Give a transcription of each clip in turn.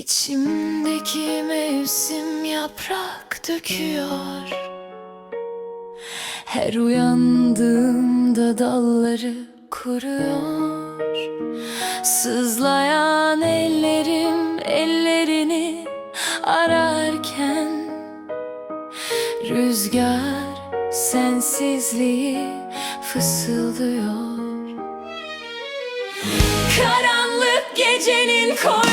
İçimdeki mevsim yaprak döküyor. Her uyandığımda dalları kuruyor. Sızlayan ellerim ellerini ararken Rüzgar sensizliği fısıldıyor. Karanlık gecenin koy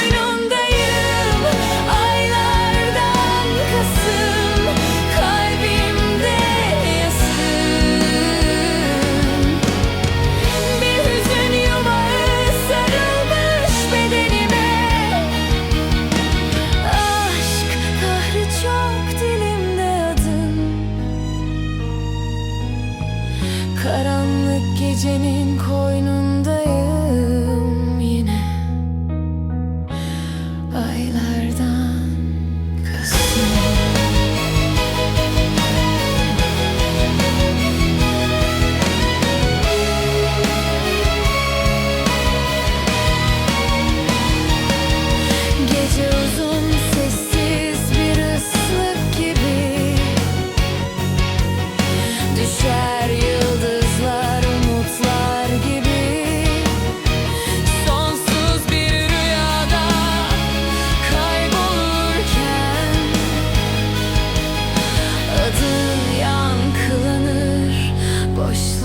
Karanlık gecenin koynundayım.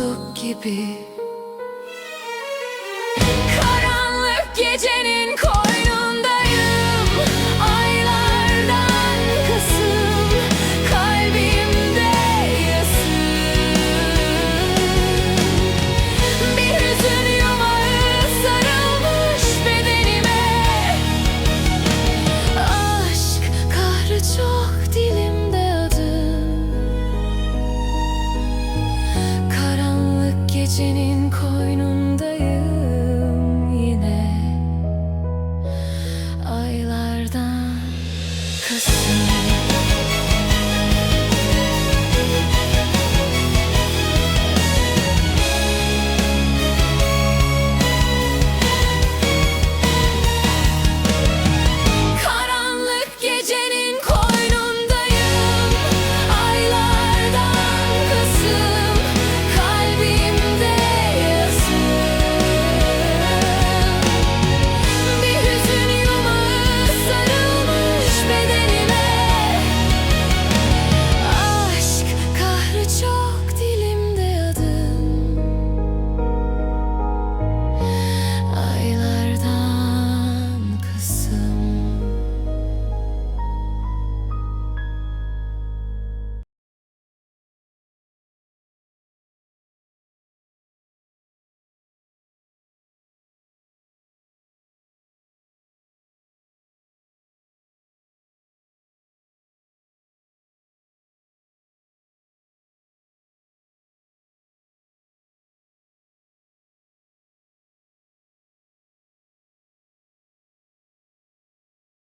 tutuk gibi Karanlık gecenin